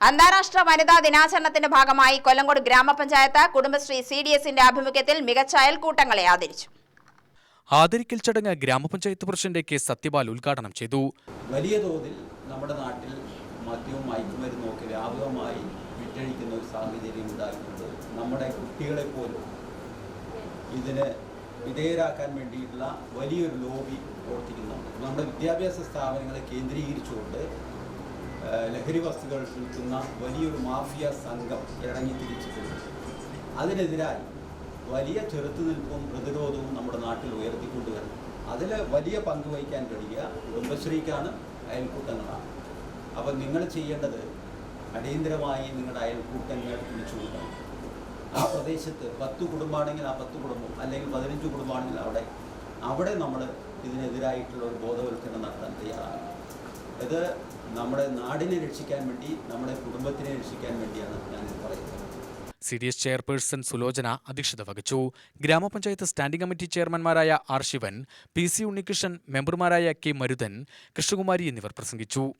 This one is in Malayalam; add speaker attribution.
Speaker 1: അന്താരാഷ്ട്ര വനിതാ ദിനാചരണത്തിന്റെ ഭാഗമായി കൊല്ലങ്കോട് ഗ്രാമപഞ്ചായത്ത് കുടുംബശ്രീ സി ഡി എസിന്റെ ആഭിമുഖ്യത്തിൽ മികച്ച അയൽക്കൂട്ടങ്ങളെ ആദരിച്ചു.
Speaker 2: ആദരിക്കൽ ചടങ്ങ് ഗ്രാമപഞ്ചായത്ത് പ്രസിഡന്റ് കെ സത്യപാൽ ഉദ്ഘാടനം ചെയ്തു.
Speaker 3: വലിയ തോതിൽ നമ്മുടെ നാട്ടിൽ മദ്യവും മയക്കുമരുന്നും ഒക്കെ വ്യാപകമായി വിറ്റഴിക്കുന്ന ഒരു സാഹചര്യം ഉണ്ടായിട്ടുണ്ട്. നമ്മുടെ കുട്ടികളെ പോലും ഇതിന് വിധേയരാക്കാൻ വേണ്ടിയിട്ടുള്ള വലിയൊരു ലോബി പ്രവർത്തിക്കുന്നുണ്ട്. നമ്മുടെ വിദ്യാഭ്യാസ സ്ഥാപനങ്ങളെ കേന്ദ്രീകരിച്ചുകൊണ്ട് ലഹരി വസ്തുക്കൾ വിൽക്കുന്ന വലിയൊരു മാഫിയ സംഘം ഇറങ്ങി തിരിച്ചിട്ടുണ്ട് അതിനെതിരായി വലിയ ചെറുത്തുനിൽപ്പും പ്രതിരോധവും നമ്മുടെ നാട്ടിൽ ഉയർത്തിക്കൊണ്ടുവരണം അതിൽ വലിയ പങ്ക് വഹിക്കാൻ കഴിയുക കുടുംബശ്രീക്കാണ് അയൽക്കൂട്ടങ്ങളാണ്. അപ്പം നിങ്ങൾ ചെയ്യേണ്ടത് അടിയന്തരമായി നിങ്ങളുടെ അയൽക്കൂട്ടങ്ങൾ വിളിച്ചുകൊടുക്കണം ആ പ്രദേശത്ത് പത്ത് കുടുംബമാണെങ്കിൽ ആ പത്ത് കുടുംബം അല്ലെങ്കിൽ പതിനഞ്ച് കുടുംബമാണെങ്കിൽ അവിടെ. അവിടെ നമ്മൾ ഇതിനെതിരായിട്ടുള്ള ഒരു ബോധവൽക്കരണം നടത്താൻ തയ്യാറാണ് ഇത് നമ്മുടെ നാടിനെ രക്ഷിക്കാൻ വേണ്ടി നമ്മുടെ കുടുംബത്തിനെ രക്ഷിക്കാൻ വേണ്ടിയാണ് ഞാനിത് പറയുന്നത്.
Speaker 2: C D S chairperson Sulochana അധ്യക്ഷത വഹിച്ചു. ഗ്രാമപഞ്ചായത്ത് standing committee ചെയർമാൻമാരായ R Sivan P C Unnikrishnan മെമ്പർമാരായ കെ മരുതൻ കൃഷ്ണകുമാരി എന്നിവർ പ്രസംഗിച്ചു.